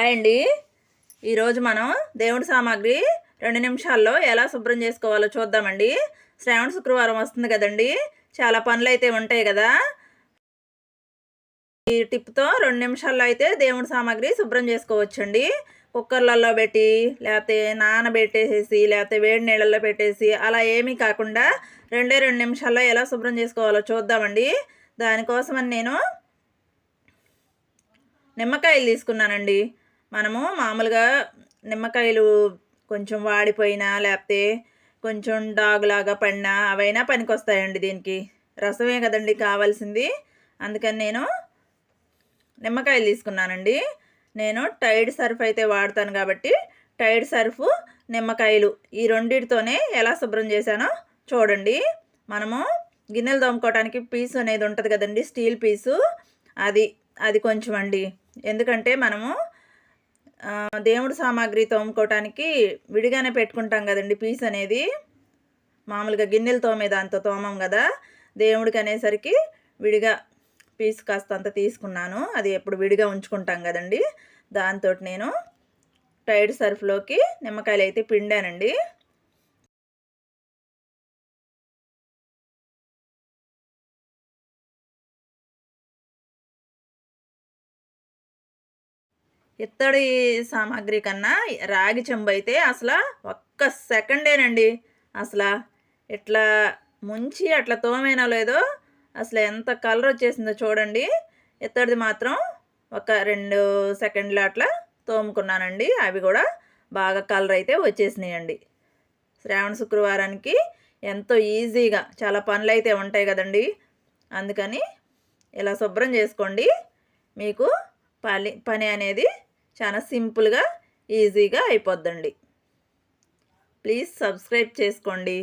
Hi అండి ఈరోజు మనం దేవుడి సామాగ్రి రెండు నిమిషాల్లో ఎలా శుభ్రం చేసుకోవాలో చూద్దామండి. శ్రావణ శుక్రవారం వస్తుంది కదండి. చాలా పనులు అయితే ఉంటాయి కదా. ఈ టిప్తో రెండు నిమిషాల్లో అయితే దేవుడి సామాగ్రి శుభ్రం చేసుకోవచ్చండి. కుక్కర్లలో పెట్టి లేకపోతే నానబెట్టేసేసి లేకపోతే వేడి నీళ్ళల్లో పెట్టేసి అలా ఏమీ కాకుండా రెండే రెండు నిమిషాల్లో ఎలా శుభ్రం చేసుకోవాలో చూద్దామండి. దానికోసమని నేను నిమ్మకాయలు తీసుకున్నానండి. మనము మామూలుగా నిమ్మకాయలు కొంచెం వాడిపోయినా లేకపోతే కొంచెం డాగులాగా పడినా అవైనా పనికొస్తాయండి దీనికి. రసమే కదండి కావాల్సింది. అందుకని నేను నిమ్మకాయలు తీసుకున్నానండి. నేను టైడ్ సర్ఫ్ అయితే వాడతాను కాబట్టి టైడ్ సర్ఫ్ నిమ్మకాయలు ఈ రెండింటితోనే ఎలా శుభ్రం చేశానో చూడండి. మనము గిన్నెలు తోముకోవడానికి పీసు అనేది ఉంటుంది కదండి స్టీల్ పీసు అది అది కొంచెం అండి ఎందుకంటే మనము దేవుడు సామాగ్రి తోముకోవటానికి విడిగానే పెట్టుకుంటాం కదండి పీస్ అనేది. మామూలుగా గిన్నెలు తోమే దాంతో తోమం కదా. దేవుడికి అనేసరికి విడిగా పీస్ కాస్త అంత తీసుకున్నాను. అది ఎప్పుడు విడిగా ఉంచుకుంటాం కదండి. దాంతో నేను టైడ్ సర్ఫ్లోకి నిమ్మకాయలు అయితే పిండానండి. ఇత్తడి సామాగ్రి కన్నా రాగి చెంబు అయితే అసలు ఒక్క సెకండేనండి. అసలు ఇట్లా ముంచి అట్లా తోమేనా లేదో అసలు ఎంత కలర్ వచ్చేసిందో చూడండి. ఇత్తడిది మాత్రం ఒక రెండు సెకండ్లు అట్లా తోముకున్నానండి. అవి కూడా బాగా కలర్ అయితే వచ్చేసినాయండి. శ్రావణ శుక్రవారానికి ఎంతో ఈజీగా చాలా పనులు అయితే ఉంటాయి కదండి. అందుకని ఇలా శుభ్రం చేసుకోండి. మీకు పని పని అనేది చాలా సింపుల్గా ఈజీగా అయిపోద్దండి. ప్లీజ్ సబ్స్క్రైబ్ చేసుకోండి.